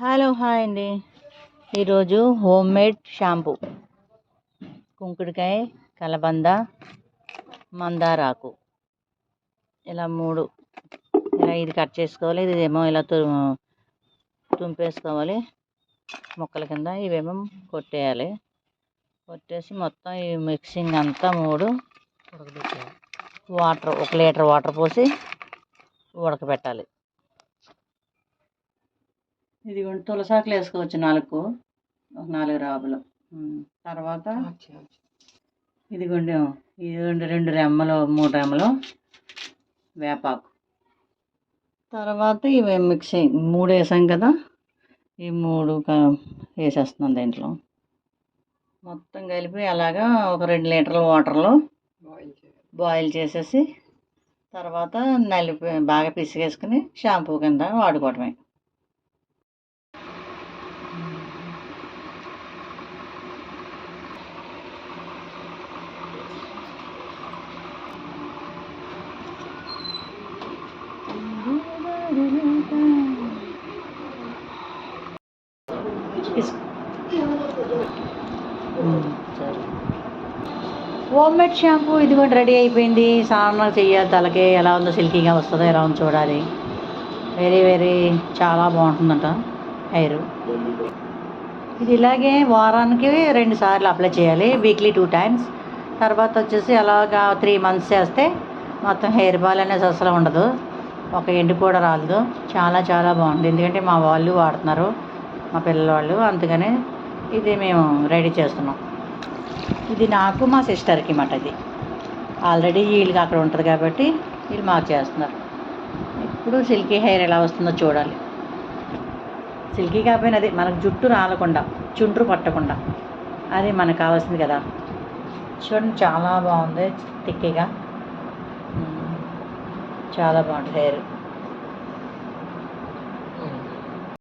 Hello hi అండి. ఈరోజు home made shampoo. కుంకుడుకాయ కలబంద మందారాకు. ఇలా మూడు. ఇలా ఇది కట్ చేసుకోవాలి. ఇది ఏమో ఇలా తు తుంపేసుకోవాలి. ముక్కల కింద ఇవేమో కొట్టేయాలి. కొట్టేసి మొత్తం ఈ మిక్సింగ్ అంతా మూడు వాటర్ ఒక లీటర్ వాటర్ పోసి ఉడకబెట్టాలి. ఇదిగోండి తులసాకులు వేసుకోవచ్చు నాలుగు ఒక నాలుగు రాబులు. తర్వాత ఇదిగోండి ఇదిగోండి రెండు రెమ్మలు మూడు రెమ్మలు వేపాకు. తర్వాత ఇవి మిక్సీ మూడు వేసాం కదా ఈ మూడు క- వేసేస్తున్నాం దీంట్లో. మొత్తం కలిపి అలాగా ఒక రెండు లీటర్ల వాటర్లో బాయిల్ చేసేసి తర్వాత నలిపి బాగా పిసిగేసుకుని షాంపూ కింద వాడుకోవటమే. హోమ్ మేడ్ షాంపూ ఇది కూడా రెడీ అయిపోయింది. స్నానం చెయ్యాలి తలకి ఎలా ఉందో సిల్కీగా వస్తుందో ఎలా ఉందో చూడాలి. వెరీ వెరీ చాలా బాగుంటుందంట హెయిర్ ఇది ఇలాగే వారానికి రెండు సార్లు అప్లై చేయాలి వీక్లీ టూ టైమ్స్ తర్వాత వచ్చేసి అలాగా త్రీ మంత్స్ చేస్తే మొత్తం హెయిర్ బాల్ అనేది అసలు ఉండదు. ఒక ఎండు కూడా రాలేదు. చాలా చాలా బాగుంది. ఎందుకంటే మా వాళ్ళు వాడుతున్నారు మా పిల్లవాళ్ళు. అందుకనే ఇది మేము రెడీ చేస్తున్నాం. ఇది నాకు మా సిస్టర్కి మాట ఇది. ఆల్రెడీ వీళ్ళకి అక్కడ ఉంటుంది కాబట్టి వీళ్ళు మాకు చేస్తున్నారు. ఇప్పుడు సిల్కీ హెయిర్ ఎలా వస్తుందో చూడాలి. సిల్కీ కాకపోయినా అది మనకు జుట్టు రాలకుండా చుండ్రు పట్టకుండా. అది మనకు కావాల్సింది కదా. చూడండి చాలా బాగుంది తిక్కిగా చాలా బాగుంటుంది హెయిర్